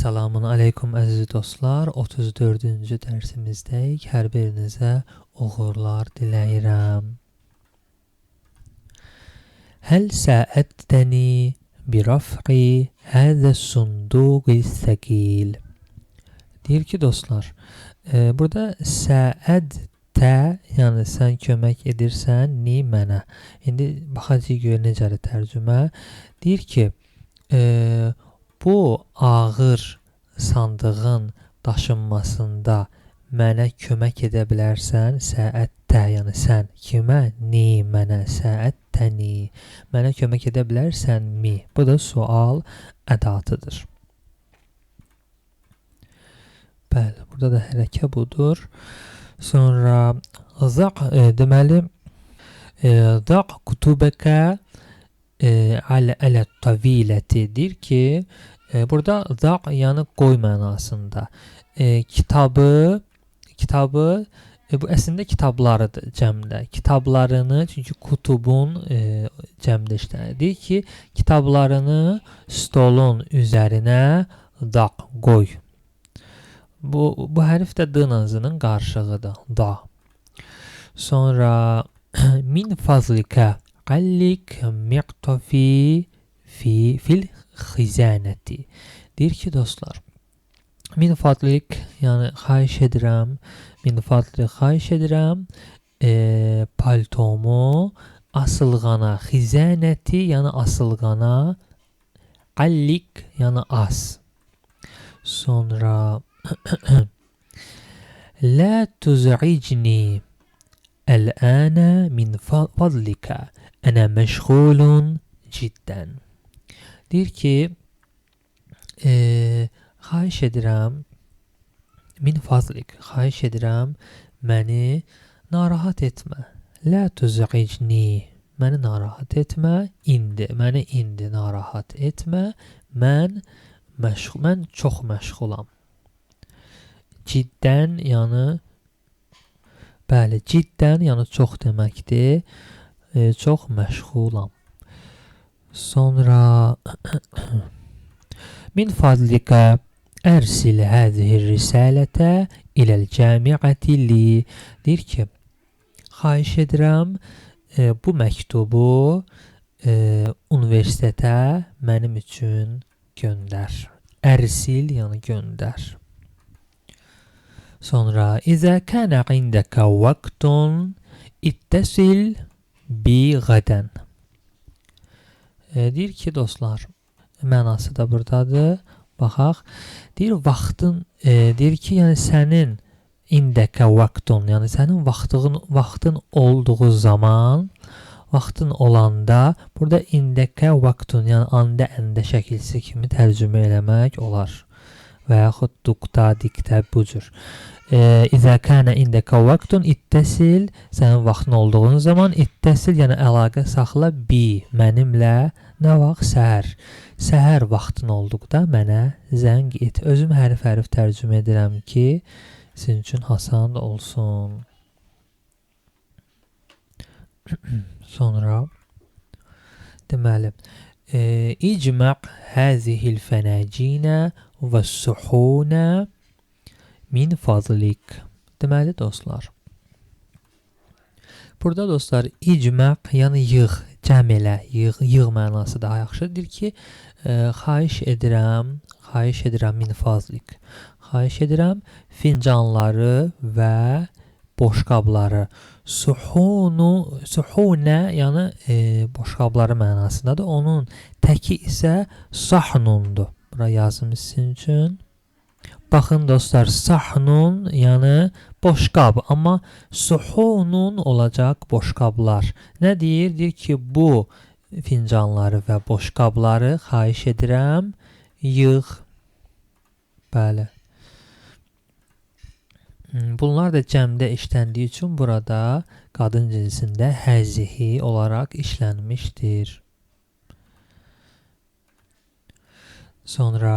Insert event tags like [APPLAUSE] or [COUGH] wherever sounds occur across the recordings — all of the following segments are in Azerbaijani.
Selamun aleykum əziz dostlar. 34-cü dərsimizdəyik. Hər birinizə uğurlar diləyirəm. Həl səəddəni birafqi həzə sunduqi səkil. Deyir ki, dostlar, e, burada səəd tə, yəni sən kömək edirsən ni mənə. İndi baxacağıq gör necədir tərcümə. Deyir ki, e, bu ağır sandığın daşınmasında mənə kömək edə bilərsən? Səətdə, yəni sən kimə? Ni mənə, səəttəni. Mənə kömək edə bilərsənmi? Bu da sual ədatıdır. Bəli, burada da hərəkə budur. Sonra zaq e, deməli e, zaq kutubəkə alə ələ tavilətidir ki, e, burada zaq yəni qoy mənasında. E, kitabı kitabı e, bu əslində kitablarıdır cəmdə. Kitablarını çünki kutubun e, cəmdə işlənir ki, kitablarını stolun üzərinə daq qoy. Bu bu hərf də d nazının qarşığıdır. Da. Sonra [CLEARS THROAT] min fazlika Yuqallik miqtafi fi fil xizanəti. Deyir ki, dostlar, min fadlik, yəni xahiş edirəm, min fadlik xahiş edirəm, e, paltomu asılğana, xizanəti, yəni asılğana, allik, yəni as. Sonra Lə tuzicni الآن من فضلك أنا مشغول جدا deyir ki e, xahiş edirəm min fazlik xahiş edirəm məni narahat etmə la tuzicni məni narahat etmə indi məni indi narahat etmə mən məşğul mən çox məşğulam ciddən yəni bəli ciddən yəni çox deməkdir e, çox məşğulam Sonra [COUGHS] min fadlika ərsil həzihi risalətə iləl cəmiəti li deyir ki, xahiş edirəm e, bu məktubu e, universitetə mənim üçün göndər. Ərsil yəni göndər. Sonra İzə kənə indəkə vaktun ittəsil bi qədən. E, deyir ki, dostlar, mənası da burdadır. Baxaq. Deyir vaxtın, e, deyir ki, yəni sənin indəkə vaxtun, yəni sənin vaxtın vaxtın olduğu zaman, vaxtın olanda burada indəkə vaxtun, yəni anda əndə şəkilsi kimi tərcümə eləmək olar. Və yaxud duqta, diktə bu cür. İzə kənə indəkə vaxtun ittəsil, sənin vaxtın olduğun zaman ittəsil, yəni əlaqə saxla bi, mənimlə nə vaxt səhər. Səhər vaxtın olduqda mənə zəng et. Özüm hərf-hərf tərcümə edirəm ki, sizin üçün asan olsun. [CLEARS THROAT] Sonra deməli, həzihil fənəcinə və suhunə min fazlik. Deməli dostlar. Burada dostlar icmaq, yəni yığ, cəm elə, yığ, yığ mənası daha yaxşıdır ki, e, xahiş edirəm, xahiş edirəm min fazlik. Xahiş edirəm fincanları və boşqabları. Suhunu, suhunə, yəni e, boşqabları mənasındadır. Onun təki isə sahnundur. Bura yazım sizin üçün. Baxın dostlar, sahnun, yəni boşqab, amma suhunun olacaq boşqablar. Nə deyir? Deyir ki, bu fincanları və boşqabları xahiş edirəm, yığ. Bəli. Hmm, bunlar da cəmdə işləndiyi üçün burada qadın cinsində həzihi olaraq işlənmişdir. Sonra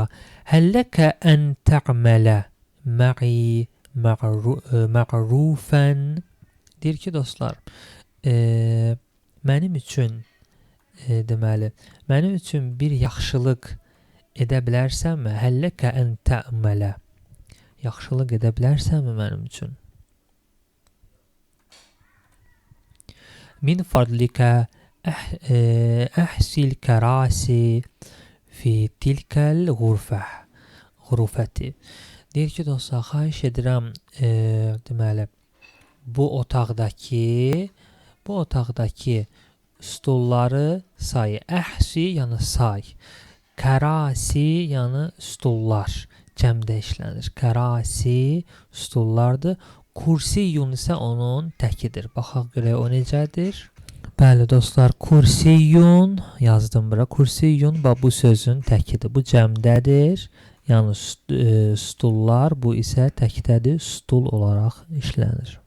həlləkə ən tə'mələ mə'i mə'rufən deyir ki, dostlar, e, mənim üçün e, deməli, mənim üçün bir yaxşılıq edə bilərsənmi? Həlləkə ən tə'mələ. Yaxşılıq edə bilərsənmi mənim üçün? Min fadlikə əh, e, kərasi fi tilkəl ğurfə. Ğurfəti. Deyir ki, dostlar, xahiş edirəm, e, deməli, bu otaqdakı bu otaqdakı stulları say. Əhsi yəni say. Kərasi yəni stullar cəmdə işlənir. Kərasi stullardır. Kursiyun isə onun təkidir. Baxaq görək o necədir. Bəli dostlar, kursiyun yazdım bura. Kursiyun bax bu sözün təkidir. Bu cəmdədir. Yəni e, stullar bu isə təkdədir. Stul olaraq işlənir.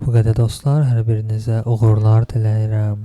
Bu qədər dostlar, hər birinizə uğurlar diləyirəm.